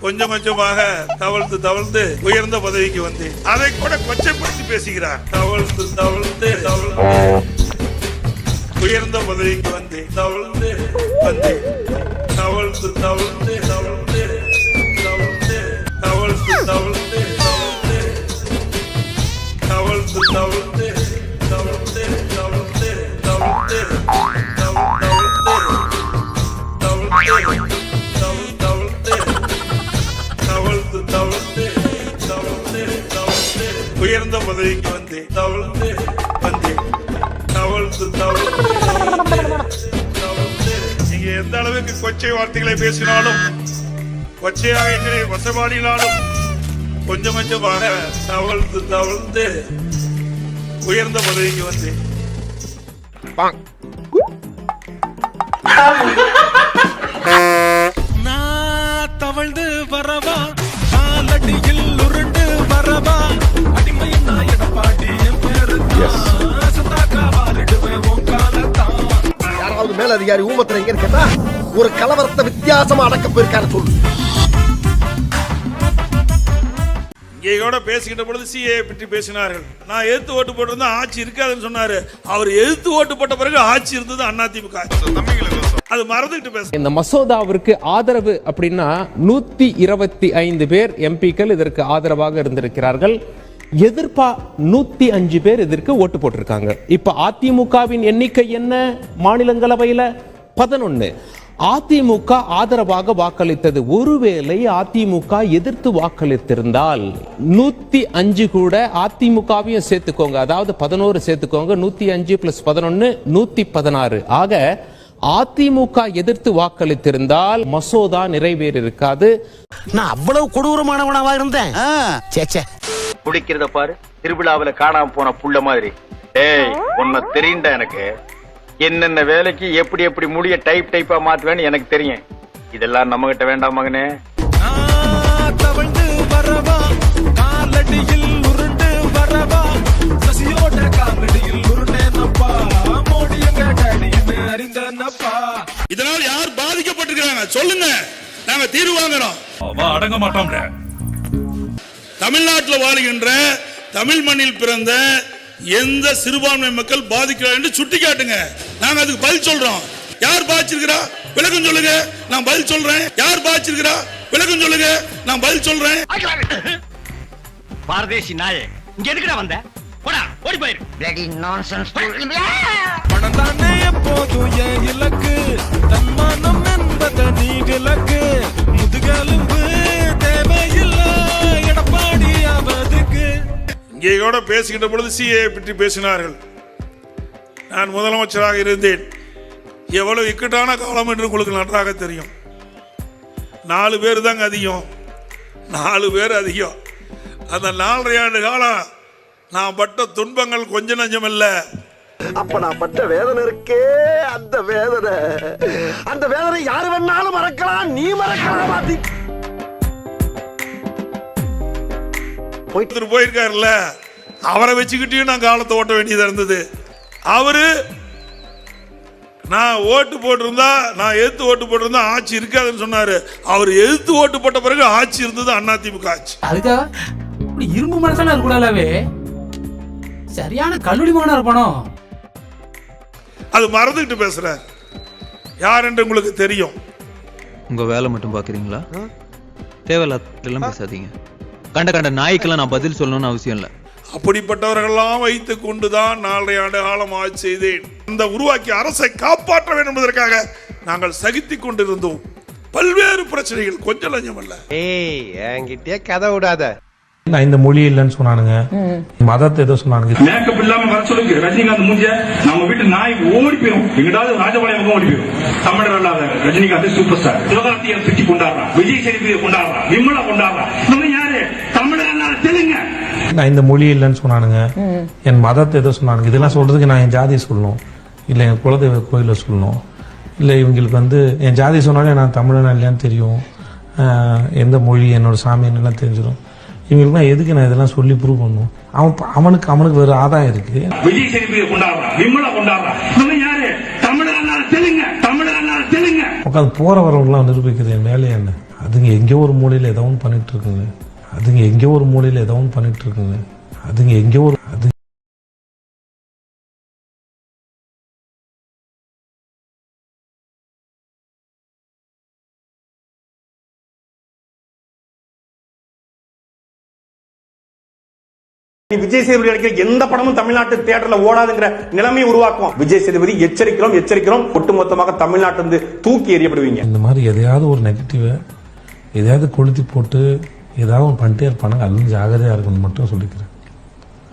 கொஞ்சம் கொஞ்சமாக தவழ்ந்து தவழ்ந்து உயர்ந்த பதவிக்கு வந்தேன். அதை கூட கொச்சப்படுத்தி பேசுகிறார். தவழ்ந்து தவழ்ந்து தவழ்ந்து உயர்ந்த பதவிக்கு வந்தேன். தவழ்ந்து வந்தேன். தவழ்ந்து தவழ்ந்து தவழ்ந்து தவழ்ந்து தவழ்ந்து தவழ்ந்து எந்த அளவுக்கு கொச்சை வார்த்தைகளை பேசினாலும் கொச்சையாக எங்களை வசபாடினாலும் கொஞ்சம் கொஞ்சமாக தவழ்ந்து தவழ்ந்து உயர்ந்த பதவிக்கு வந்தேன். நான் தவழ்ந்து வரவா? காலடியில் உருண்டு வரவா? அடிமையின் நான் எடப்பாடி என் பேரு சந்தாக்கா வாரிடுவேன் உன் காலத்தான். யாராவது மேல அதிகாரி ஊமத்துல எங்க கேட்டா ஒரு கலவரத்தை வித்தியாசமா அடக்க போயிருக்காரு சொல்லு. இங்கே கூட பேசிக்கிட்ட பொழுது சிஏ பற்றி பேசினார்கள். நான் எதிர்த்து ஓட்டு போட்டிருந்தா ஆட்சி இருக்காதுன்னு சொன்னாரு. அவர் எதிர்த்து ஓட்டு போட்ட பிறகு ஆட்சி இருந்தது அதிமுக அது மறந்துகிட்டு பேச இந்த மசோதாவிற்கு ஆதரவு அப்படின்னா நூத்தி இருபத்தி ஐந்து பேர் எம்பிக்கள் இதற்கு ஆதரவாக இருந்திருக்கிறார்கள். எதிர்ப்பா நூத்தி அஞ்சு பேர் இதற்கு ஓட்டு போட்டிருக்காங்க. இப்ப அதிமுகவின் எண்ணிக்கை என்ன? மாநிலங்களவையில பதினொன்னு. அதிமுக ஆதரவாக வாக்களித்தது. ஒருவேளை அதிமுக எதிர்த்து வாக்களித்திருந்தால் நூத்தி அஞ்சு கூட அதிமுகவையும் சேர்த்துக்கோங்க. அதாவது பதினோரு சேர்த்துக்கோங்க. நூத்தி அஞ்சு பிளஸ் பதினொன்னு நூத்தி பதினாறு. ஆக அதிமுக எதிர்த்து வாக்களித்திருந்தால் மசோதா நிறைவேறியிருக்காது நான் அவ்வளவு கொடூரமானவனாவா இருந்தேன். குடிக்கிறத பாரு. திருவிழாவுல காணாம போன புள்ள மாதிரி. ஏய் உன்னை தெரியும்டா எனக்கு. என்னென்ன வேலைக்கு எப்படி எப்படி முடிய டைப் டைப்பா மாத்துவேன்னு எனக்கு தெரியும். இதெல்லாம் நம்ம கிட்ட வேண்டாம் மகனே இதனால் யார் பாதிக்கப்பட்டிருக்கிறாங்க? சொல்லுங்க. நாங்க தீர்வு வாங்குறோம். அடங்க மாட்டான்டா தமிழ்நாட்டில் வாழுகின்ற தமிழ் மண்ணில் பிறந்த எந்த சிறுபான்மை மக்கள் பாதிக்கிறார் என்று சுட்டி காட்டுங்க. நாங்க அதுக்கு பதில் சொல்றோம். யார் பாதிச்சிருக்கிறா? விளக்கம் சொல்லுங்க. நான் பதில் சொல்றேன். யார் பாதிச்சிருக்கிறா? விளக்கம் சொல்லுங்க. நான் பதில் சொல்றேன். பாரதேசி நாயே இங்க எதுக்குடா வந்த? போடா ஓடி போயிரு. பணம் தானே எப்போதும் என் இலக்கு? தன்மானம் என்பத நீ விலக்கு முதுகெலும்பு தேவையில்லை. எடப்பாடி இங்கே கூட பேசுகின்ற பொழுது சிஏ பற்றி பேசினார்கள். நான் முதலமைச்சராக இருந்தேன். எவ்வளவு இக்கட்டான காலம் என்று உங்களுக்கு நன்றாக தெரியும். நாலு பேர் தாங்க அதிகம். நாலு பேர் அதிகம். அந்த நாலரை ஆண்டு காலம் நான் பட்ட துன்பங்கள் கொஞ்ச நஞ்சம் இல்லை அப்ப நான் பட்ட வேதனை இருக்கே அந்த வேதனை. அந்த வேதனை யாரு வேணாலும் மறக்கலாம் நீ மறக்கலாம் ஒருத்தர் போயிருக்காருல்ல. அவரை வச்சுக்கிட்டையும் நான் காலத்தை ஓட்ட வேண்டியதா இருந்தது. அவரு நான் ஓட்டு போட்டிருந்தா நான் எதிர்த்து ஓட்டு போட்டிருந்தா ஆட்சி இருக்காதுன்னு சொன்னாரு. அவர் எதிர்த்து ஓட்டு போட்ட பிறகு ஆட்சி இருந்தது அதிமுக ஆட்சி. அதுக்காக இப்படி இரும்பு மனசான இருக்கக்கூடாதாவே சரியான கல்லூரி மகனா இருப்பானோ அது மறந்துகிட்டு பேசுறார். யார் என்று உங்களுக்கு தெரியும். உங்க வேலை மட்டும் பாக்குறீங்களா தேவையில்லாம் பேசாதீங்க. கண்ட கண்ட நாய்க்கெல்லாம் நான் பதில் சொல்லணும்னு அவசியம் இல்லை. அப்படிப்பட்டவர்களெல்லாம் வைத்துக் கொண்டுதான் நாலரை ஆண்டு காலம் ஆட்சி செய்தேன். இந்த உருவாக்கிய அரசை காப்பாற்ற வேண்டும் என்பதற்காக நாங்கள் சகித்துக் கொண்டிருந்தோம். பல்வேறு பிரச்சனைகள் கொஞ்சம் லஞ்சம் அல்ல. ஏய் என்கிட்டயே கதை விடாத. நான் இந்த மொழி இல்லைன்னு சொன்னானுங்க. மதத்தை ஏதோ சொன்னானுங்க. மேக்கப் இல்லாம வர சொல்லுங்க. ரஜினிகாந்த் மூஞ்ச நம்ம வீட்டு நாய் ஓடி போயிடும் எங்கிட்டாவது ராஜபாளையம் பக்கம் ஓடி போயிடும் தமிழர் அல்லாத ரஜினிகாந்த் சூப்பர் ஸ்டார். சிவகார்த்தியை சுற்றி கொண்டாடுறான். விஜய் சேதுபதியை கொண்டாடுறான். விமலா கொண்டாடுறான் நம்ம யாரு தமிழர் அல்லாத தெலுங்க நான் இந்த மொழி இல்லைன்னு சொன்னானுங்க. என் மதத்தை ஏதோ சொன்னானுங்க. இதெல்லாம் சொல்றதுக்கு நான் என் ஜாதி சொல்லணும். இல்லை என் குலதெய்வ கோயில சொல்லணும். இல்லை இவங்களுக்கு வந்து என் ஜாதி சொன்னாலே நான் தமிழனா இல்லையான்னு தெரியும். எந்த மொழி என்னோட சாமி என்னெல்லாம் தெரிஞ்சிடும். இவங்களுக்குலாம் எதுக்கு நான் இதெல்லாம் சொல்லி ப்ரூவ் பண்ணணும்? அவன் அவனுக்கு அவனுக்கு வேறு ஆதாயம் இருக்கு. விஜய் சேதுபதியை கொண்டாடுறான் விமலா கொண்டாடுறான் நம்ம யாரு? தமிழர் அல்லாத தெலுங்க தமிழர் அல்லாத தெலுங்க உட்காந்து போற வரவங்களாம் நிரூபிக்கிறது என் வேலையை என்ன? அதுங்க எங்கேயோ ஒரு மூலையில் ஏதோ ஒன்று பண்ணிட்டு இருக்குங்க. அதுங்க எங்கேயோ ஒரு மூலையில் ஏதோ ஒன்று பண்ணிட்டு இருக்குங்க. அதுங்க எங்கேயோ ஒரு அது விஜய் சேதுபதி நடிக்கிற எந்த படமும் தமிழ்நாட்டு தியேட்டர்ல ஓடாதுங்கிற நிலைமையை உருவாக்கும் விஜய் சேதுபதி எச்சரிக்கிறோம் எச்சரிக்கிறோம். ஒட்டுமொத்தமாக தமிழ்நாட்டிலிருந்து தூக்கி எறியப்படுவீங்க. இந்த மாதிரி எதையாவது ஒரு நெகட்டிவை எதையாவது கொளுத்தி போட்டு ஏதாவது ஒன்று பண்ணிட்டே இருப்பானுங்க அதுவும் ஜாகிரதையாக இருக்கணும்னு மட்டும் சொல்லிக்கிறேன்.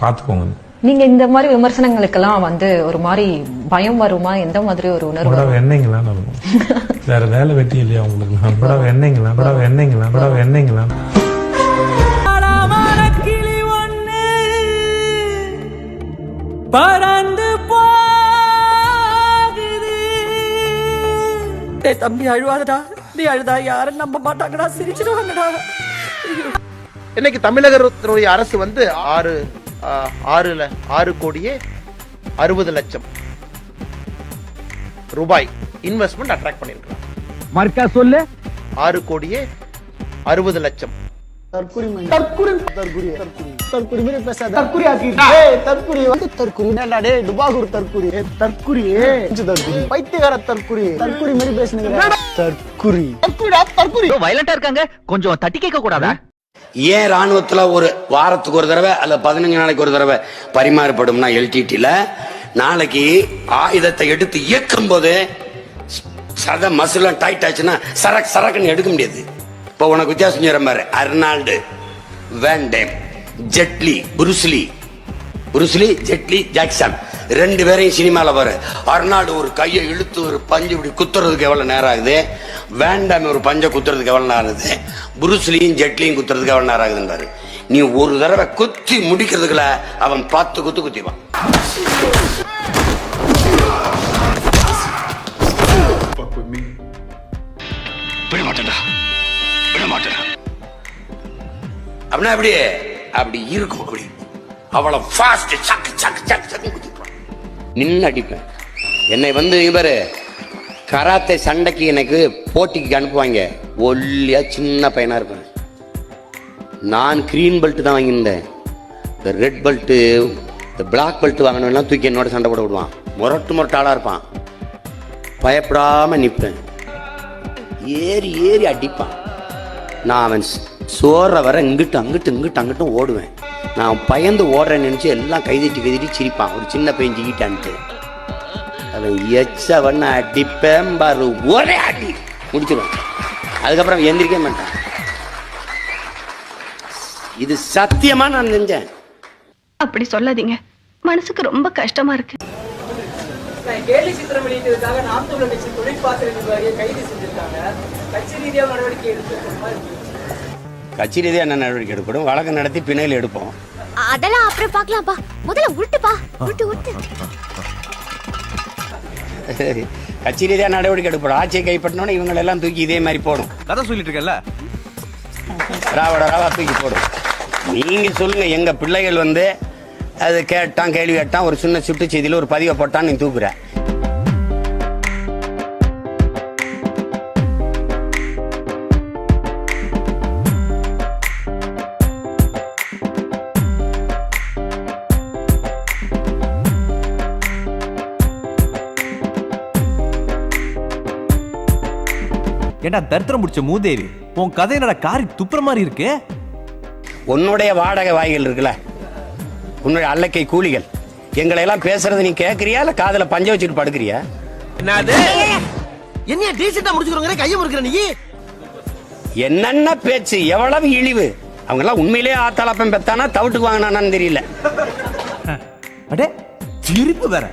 பார்த்துக்கோங்க நீங்க இந்த மாதிரி விமர்சனங்களுக்கெல்லாம் வந்து ஒரு மாதிரி பயம் வருமா? எந்த மாதிரி ஒரு உணர்வு? எண்ணெய்ங்களா? இருக்கும் வேற வேலை வெட்டி இல்லையா உங்களுக்கு? கூட எண்ணெய்ங்களா? கூட எண்ணெய்ங்களா? கூட எண்ணெய்ங்களா? பறந்து போகுது. தம்பி அழுவாதடா. நீ அழுதா? யாரும் நம்ப மாட்டாங்கடா. சிரிச்சிருவாங்கடா இன்னைக்கு தமிழகத்தினுடைய அரசு வந்து ஆறு ஆறுல ஆறு கோடியே அறுபது லட்சம் ரூபாய் இன்வெஸ்ட்மெண்ட் அட்ராக்ட் பண்ணிருக்கலாம் மர்க்கா சொல்லு. ஆறு கோடியே அறுபது லட்சம். வயலண்டா இருக்காங்க? கொஞ்சம் தட்டி கேட்க கூடாதா? ஏன் ராணுவத்துல ஒரு வாரத்துக்கு ஒரு தடவை அல்ல பதினஞ்சு நாளைக்கு ஒரு தடவை பரிமாறப்படும்னா எல்டிடில நாளைக்கு ஆயுதத்தை எடுத்து இயக்கும் போது சத மசிலாம் டைட் ஆச்சுன்னா சரக் சரக்குன்னு எடுக்க முடியாது. இப்போ உனக்கு வித்தியாசம் சொல்ற மாதிரி Arnold Van Damme Jet Li Bruce Lee Bruce Lee Jet Li Jackson ரெண்டு பேரையும் சினிமால பாரு. அர்னால்டு ஒரு கையை இழுத்து ஒரு பஞ்சு இப்படி குத்துறதுக்கு எவ்வளவு நேரம் ஆகுது? வேண்டாம் ஒரு பஞ்சை குத்துறதுக்கு எவ்வளவு நேரம் ஆகுது? புருஸ்லியும் ஜெட்லியும் குத்துறதுக்கு எவ்வளவு நேரம் ஆகுதுன்னு பாரு. நீ ஒரு தடவை குத்தி முடிக்கிறதுக்குள்ள அவன் பத்து குத்து குத்திவான் விட அப்படின்னா அப்படியே அப்படி இருக்கும் அப்படி. அவ்வளவு ஃபாஸ்ட் சக்கு சக்கு சக்கு சக்கு குதிப்பான் நின்று அடிப்பேன். என்னை வந்து இவரு கராத்தே சண்டைக்கு எனக்கு போட்டிக்கு அனுப்புவாங்க. ஒல்லியா சின்ன பையனா இருப்பேன். நான் கிரீன் பெல்ட் தான் வாங்கியிருந்தேன். இந்த ரெட் பெல்ட்டு இந்த பிளாக் பெல்ட் வாங்கினா தூக்கி என்னோட சண்டை போட விடுவான். முரட்டு முரட்டாளாக இருப்பான். பயப்படாம நிற்பேன் ஏறி ஏறி அடிப்பான். நான் அவன் சோற வர இங்கிட்டு அங்கிட்டு இங்கிட்டு அங்கிட்டும் ஓடுவேன். நான் பயந்து ஓடுறேன்னு நினைச்சு எல்லாம் கைதட்டி கைதட்டி சிரிப்பான். ஒரு சின்ன பையன் ஜிக்கிட்டான்ட்டு அவன் எச்சவன் அடிப்பேன் பாரு. ஒரே அடி. முடிச்சிருவான். அதுக்கப்புறம் எந்திரிக்க மாட்டான். இது சத்தியமா நான் செஞ்சேன் அப்படி சொல்லாதீங்க. மனசுக்கு ரொம்ப கஷ்டமா இருக்கு. கேலி சித்திரம் வெளியிட்டதுக்காக நாம் தமிழர் கட்சி தொழிற்பாத்திர நிர்வாகியை கைது செஞ்சிருக்காங்க. கட்சி ரீதியாக நடவடிக்கை எடுத்து கட்சி ரீதியாக என்ன நடவடிக்கை எடுக்கப்படும் வழக்கு நடத்தி பிணையில் எடுப்போம். அதெல்லாம் அப்புறம் பாக்கலாம்ப்பா முதல்ல உருட்டுப்பா. உருட்டு உருட்டு. கட்சி ரீதியாக நடவடிக்கை எடுக்கப்படும் ஆட்சியை கைப்பற்றினோட இவங்க எல்லாம் தூக்கி இதே மாதிரி போடும். கதை சொல்லிட்டு இருக்கல ராவோட ராவா தூக்கி போடும். நீங்க சொல்லுங்க எங்க பிள்ளைகள் வந்து அது கேட்டான் கேள்வி கேட்டான் ஒரு சின்ன சுட்டு செய்தியில் ஒரு பதிவை போட்டான் நீ தூக்குற. ஏண்டா தரித்திரம் முடிச்ச மூதேவி? உன் கதை என்னடா காரி துப்புற மாதிரி இருக்கு? உன்னுடைய வாடகை வாய்கள் இருக்குல்ல? உன்னுடைய அல்லக்கை கூலிகள். எங்களை எல்லாம் பேசுறது நீ கேட்கறியா இல்ல காதுல பஞ்ச வச்சுட்டு படுக்கிறியா? என்னைய டீசெண்டா முடிச்சுக்கிறோங்க கையை முறுக்கிற நீ? என்னென்ன பேச்சு? எவ்வளவு இழிவு? அவங்க எல்லாம் உண்மையிலேயே ஆத்தாளப்பன் பெத்தானா? தவிட்டுக்கு வாங்கினானான்னு தெரியல. அடே சிரிப்பு வேற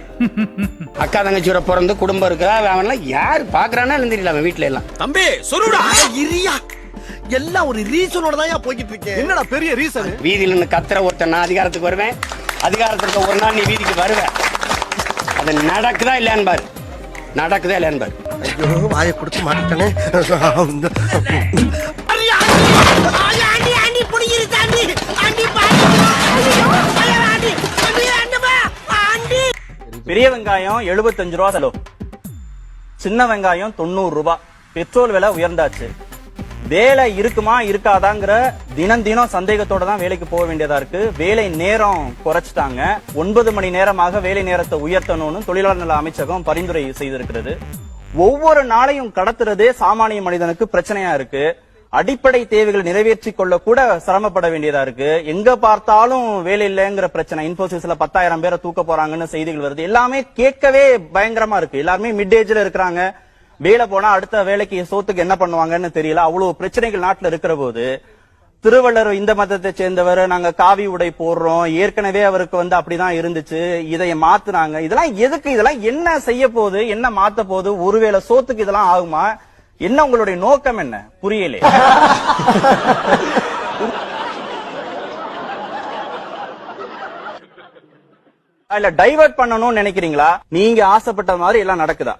அக்கா தங்கச்சியோட பிறந்து குடும்பம் இருக்கா அவன்லாம் யார் பாக்குறானா தெரியல அவன் வீட்டுல எல்லாம் தம்பி சொல்லுடா இரியா எல்லாம் ஒரு ரீசனோட தான் போய்கிட்டு இருக்கேன் என்னடா பெரிய ரீசன் வீதியில கத்துற ஒருத்தன் நான் அதிகாரத்துக்கு வருவேன் அதிகாரத்துக்கு ஒரு நாள் நீ வீதிக்கு வருவேன் அது நடக்குதா இல்லையான்னு பாரு நடக்குதா இல்லையான்னு பாரு ஐயோ வாயை கொடுத்து மாட்டேனே பெரிய வெங்காயம் எழுபத்தஞ்சு ரூபா செலவு. சின்ன வெங்காயம் தொண்ணூறு ரூபாய் பெட்ரோல் விலை உயர்ந்தாச்சு. வேலை இருக்குமா இருக்காதாங்கிற தினம் தினம் சந்தேகத்தோட தான் வேலைக்கு போக வேண்டியதா இருக்கு. வேலை நேரம் குறைச்சிட்டாங்க. ஒன்பது மணி நேரமாக வேலை நேரத்தை உயர்த்தணும்னு தொழிலாளர் நல அமைச்சகம் பரிந்துரை செய்திருக்கிறது. ஒவ்வொரு நாளையும் கடத்துறதே சாமானிய மனிதனுக்கு பிரச்சனையா இருக்கு. அடிப்படை தேவைகளை நிறைவேற்றிக் கொள்ள கூட சிரமப்பட வேண்டியதா இருக்கு. எங்க பார்த்தாலும் வேலை இல்லைங்கிற பிரச்சனை. இன்போசிஸ்ல பத்தாயிரம் பேரை தூக்க போறாங்கன்னு செய்திகள் வருது. எல்லாமே கேட்கவே பயங்கரமா இருக்கு. எல்லாருமே மிட் ஏஜ்ல இருக்கிறாங்க. வேலை போனா அடுத்த வேலைக்கு சோத்துக்கு என்ன பண்ணுவாங்கன்னு தெரியல. அவ்வளவு பிரச்சனைகள் நாட்டுல இருக்கிற போது திருவள்ளுவர் இந்த மதத்தை சேர்ந்தவர் நாங்க காவி உடை போடுறோம். ஏற்கனவே அவருக்கு வந்து அப்படிதான் இருந்துச்சு. இதை மாத்துனாங்க. இதெல்லாம் எதுக்கு? இதெல்லாம் என்ன செய்ய போகுது? என்ன மாத்த போகுது? ஒருவேளை சோத்துக்கு இதெல்லாம் ஆகுமா? என்ன உங்களுடைய நோக்கம் என்ன? புரியலே. இல்ல டைவர்ட் பண்ணணும்னு நினைக்கிறீங்களா? நீங்க ஆசைப்பட்ட மாதிரி எல்லாம் நடக்குதா?